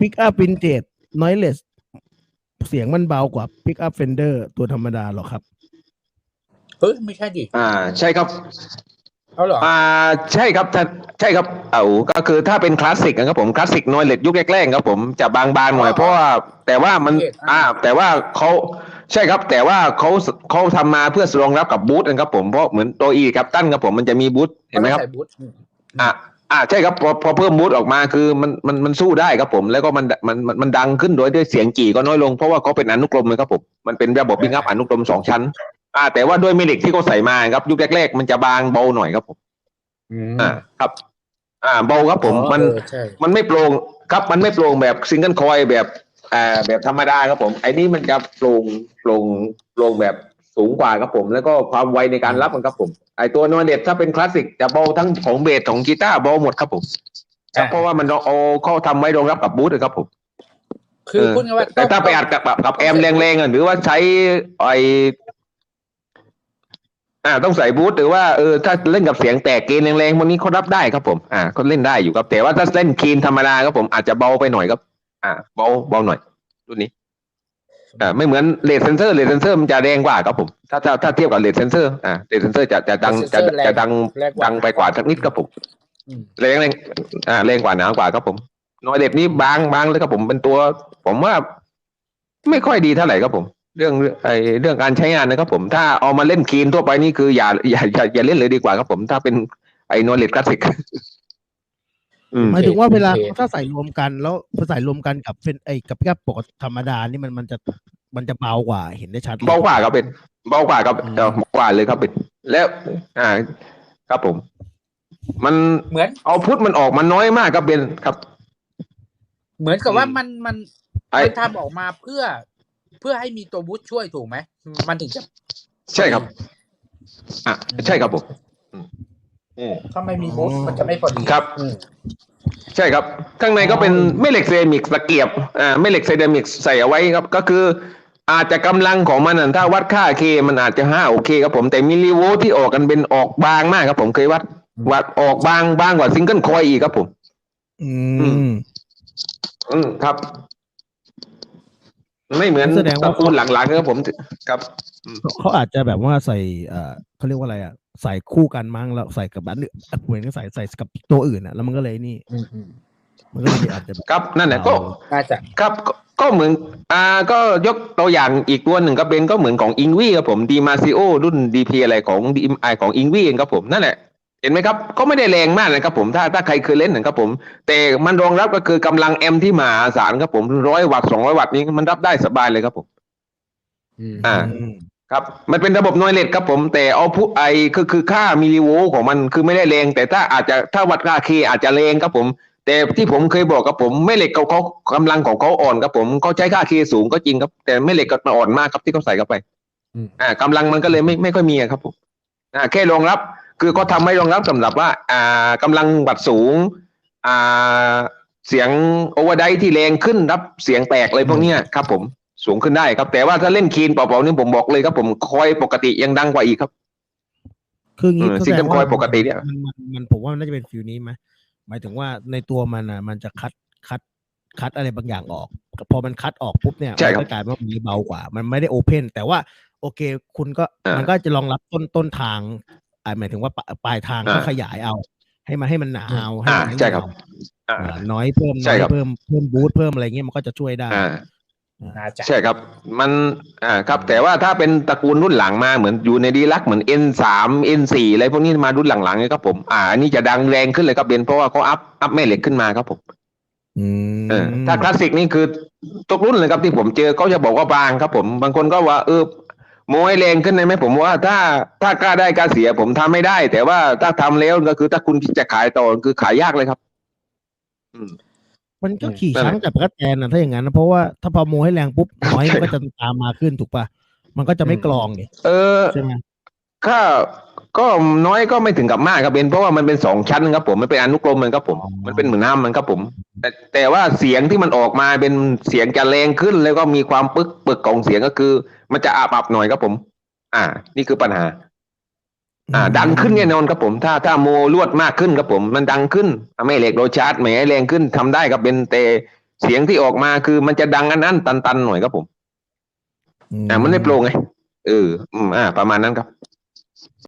พิกอัพวินเจดน้อยเลสเสียงมันเบากว่าพิกอัพเฟนเดอร์ตัวธรรมดาหรอครับ เฮ้ย ไม่ใช่ดิอ่า ใช่ครับเอาเหรออ่าใช่ครับถ้าใช่ครับเอาก็คือถ้าเป็นคลาสสิกนะครับผมคลาสสิกนอยเลดยุคแรกๆครับผมจะบางๆหน่อยเพราะว่าแต่ว่ามันอ่าแต่ว่าเขาใช่ครับ แต่ว่าเขาเขาทำมาเพื่อรองรับกับบูธนะครับผมเพราะเหมือนตัวอีครับตั้นครับผมมันจะมีบูธเห็นไหมครับใส่บูทอืม อ่าอ่าใช่ครับพอพอเพิ่มบูธออกมาคือมันมันมันสู้ได้ครับผม แล้วก็มันมันมันมันดังขึ้นโดยด้วยเสียงกี่ก็น้อยลงเพราะว่าเขาเป็นอนุกรมเลยครับผมมันเป็นระบบบิงอัพอนุกรมสองชั้น อ่า แต่ว่าด้วยเมลิกที่เขาใส่มาครับ ยุคแรกๆมันจะบางเบาหน่อยครับผมอืมอ่าครับ อ่าเบาครับผมอ๋อมันเออใช่มันไม่โปร่งครับมันไม่โปร่งแบบซิงเกิลคอยแบบอ่าแบบธรรมดาครับผมไอ้นี่มันจะโปร่งโปร่งโปร่งแบบ สูงกว่าครับผม แล้วก็ความไวในการรับมันครับผม ไอ้ตัวนอยเด็ดถ้าเป็นคลาสสิกจะเบาทั้งของเบสของกีตาร์เบาหมดครับผมครับเพราะว่ามันเอาเขาทำไว้รองรับกับบูธเลยครับผมคือเออพูดง่ายๆว่าแต่ถ้าไปอัดกับกับกับแอมแรงๆอะหรือว่าใช้ไออ่าต้องใส่บูทหรือว่าเออถ้าเล่นกับเสียงแตกเกณฑ์แรงๆพวกนี้เขารับได้ครับผมอ่าเขาเล่นได้อยู่ครับแต่ว่าถ้าเล่นคีนธรรมดาครับผมอาจจะเบาไปหน่อยครับ อ่า เบาเบาหน่อยรุ่นนี้ อ่าไม่เหมือนเลดเซนเซอร์เลดเซนเซอร์มันจะแรงกว่าครับผม ถ้าถ้าถ้าเทียบกับเลดเซนเซอร์อ่าเลดเซนเซอร์จะจะดังจะจะดังแรกว่าดังไปกว่าสักนิดครับผมอืมแรงแรงอ่าแรงกว่าหนากว่าครับผมน้อยเด็ดนี้บางบางเลยครับผมเป็นตัว ผมว่า ไม่ค่อยดีเท่าไหร่ครับผม เรื่องไอเรื่องการใช้งานนะครับผม ถ้าเอามาเล่นคีนทั่วไปนี่คืออย่าอย่าอย่าอย่าเล่นเลยดีกว่าครับผม ถ้าเป็นไอ้นอเลดคลาสสิกอืม หมายถึงว่าเวลาโอเคถ้าใส่รวมกันแล้วพอใส่รวมกันกับเฟนไอกับพิกอัพปกติธรรมดานี่มันมันจะมันจะเบากว่าเห็นได้ชัดลยเบากว่าครับเป็นเบากว่าครับเออเบากว่าเลยครับเป็นแล้ว อ่า ครับผม มันเหมือนเอาพุทมันออกมาน้อยมากครับเป็นครับ เหมือนกับว่าอืมมันมันไอ้มันทำออกมาเพื่อ เพื่อให้มีตัวบูทช่วยถูกไหมมันถึงจะ ใช่ครับ อะใช่ครับผมอืมอืม ถ้าไม่มีบูทมันจะไม่พอดีครับอืมใช่ครับ ข้างในก็เป็นแม่เหล็กเซรามิกตะเกียบอ่าแม่เหล็กเซรามิกใส่เอาไว้ครับ ก็คือ อาจจะกำลังของมันนะถ้าวัดค่าเค มันอาจจะห้าโอเคครับผมแต่มิลลิโวลต์ที่ออกกันเป็นออกบางมากครับผมเคยวัด วัดออกบางบางกว่าซิงเกิลคอยอีกครับผม อือืมอืมครับ ไม่เหมือนแสดงว่าตระกูลหลังๆครับผมครับเขาอาจจะแบบว่าใส่เอ่อเขาเรียกว่าอะไรอะใส่คู่กันมั้งแล้วใส่กับอันอื่นเหมือนกับใส่ใส่กับตัวอื่นอะ แล้วมันก็เลยนี่อืมอืมมันก็เลยอาจจะแบบครับนั่นแหละก็น่าจะครับก็ก็เหมือนอ่าก็ยกตัวอย่างอีกตัวหนึ่งก็เป็นก็เหมือนของอิงวีครับผมดีมาซิโอรุ่นดีพีอะไรของดีไอของอิงวีเองครับผมนั่นแหละ เห็นไหมครับก็ไม่ได้แรงมากนะครับผมถ้าถ้าใครเคยเล่นนะครับผม แต่มันรองรับก็คือกำลังแอมป์ที่มหาศาลครับผมร้อยวัตต์สองร้อยวัตต์นี้มันรับได้สบายเลยครับผมอืมอ่าอืมครับ มันเป็นระบบนอยเลตครับผม แต่เอาพุไอคือคือค่ามิลลิโวลต์ของมันคือไม่ได้แรง แต่ถ้าอาจจะถ้าวัดค่าเคอาจจะแรงครับผม แต่ที่ผมเคยบอกกับผมแม่เหล็กเขาเขากำลังของเขาอ่อนครับผมเขาใช้ค่าเคสูงก็จริงครับ แต่แม่เหล็กก็มาอ่อนมากครับที่เขาใส่เข้าไปอืมอ่ากำลังมันก็เลยไม่ไม่ค่อยมีอะครับผมอ่าแค่รองรับ คือเขาทำให้รองรับสำหรับว่า อ่ากำลังบัดสูง อ่าเสียงโอเวอร์ไดที่แรงขึ้นรับเสียงแตกอะไรพวกเนี้ยครับ ผมสูงขึ้นได้ครับ แต่ว่าถ้าเล่นคีนเปล่าๆนี่ผมบอกเลยครับ ผมคอยปกติยังดังกว่าอีกครับ คืออย่างงี้เออก็ซิงแสดเกิลงว่าคอยปกติเนี่ยมันมันมันผมว่ามันน่าจะเป็นฟิลนี้ไหมหมายถึงว่าในตัวมันอะ มันจะคัดคัดคัดอะไรบางอย่างออก พอมันคัดออกปุ๊บเนี่ยใช่มัครับก็กลายเป็นว่ามันเบากว่า มันไม่ได้โอเพนแต่ว่าโอเค คุณก็อ่ามัมันก็จะรองรับต้นต้นทางอ่า หมายถึงว่าปลายปลายทางอ่าก็ขยายเอา ให้มันให้มันหนาเอาให้อ่ามันใช่ครับอ่าอ่าน้อยเพิ่มใช่น้อยครับเพิ่มเพิ่มบูทเพิ่มอะไรเงี้ยมันก็จะช่วยได้อ่าน่าจะใช่ครับ มันอ่าครับ แต่ว่าถ้าเป็นตระกูลรุ่นหลังมาเหมือนอยู่ในดีลักเหมือน N สาม N สี่อะไรพวกนี้มารุ่นหลังๆเนี่ยครับผม อ่าอันนี้จะดังแรงขึ้นเลยครับเบนเพราะว่าเขาอัพอัพแม่เหล็กขึ้นมาครับผมอืมเออถ้าคลาสสิกนี่คือทุกรุ่นเลยครับที่ผมเจอเขาจะบอกว่าบางครับผม บางคนก็ว่าเออ โมให้แรงขึ้นได้ไหมผมว่าถ้าถ้ากล้าได้กล้าเสียผมทำไม่ได้ แต่ว่าถ้าทำแล้วก็คือถ้าคุณคิดจะขายต่อคือขายยากเลยครับ อืมมันก็ขี่นั่นแหละช้างกับกระแตนนะถ้าอย่างนั้นนะเพราะว่าถ้าพอโมให้แรงปุ๊บน้อยมันก็จะตามมาขึ้นถูกปะมันก็จะไม่อืมกรองเนี่ยเออใช่ไหม ก็ก็น้อยก็ไม่ถึงกับมากครับเบนเพราะว่ามันเป็นสองชั้นครับผมมันเป็นอนุกรมมันครับผม มันเป็นเหมือนน้ำมันครับผม แต่แต่ว่าเสียงที่มันออกมาเป็นเสียงจะแรงขึ้น แล้วก็มีความปึกปึกของเสียงก็คือ มันจะอับอับหน่อยครับผม อ่า นี่คือปัญหา อ่า ดังขึ้นแน่นอนครับผม ถ้าถ้าโมลวดมากขึ้นครับผม มันดังขึ้นอะไม่เหล็กโรชาร์ดแหมแรงขึ้นทำได้ครับเป็นแต่เสียงที่ออกมาคือมันจะดังอันนั้นตันๆหน่อยครับผม อ่า มันไม่โปร่งไงเอออืมอ่า ประมาณนั้นครับ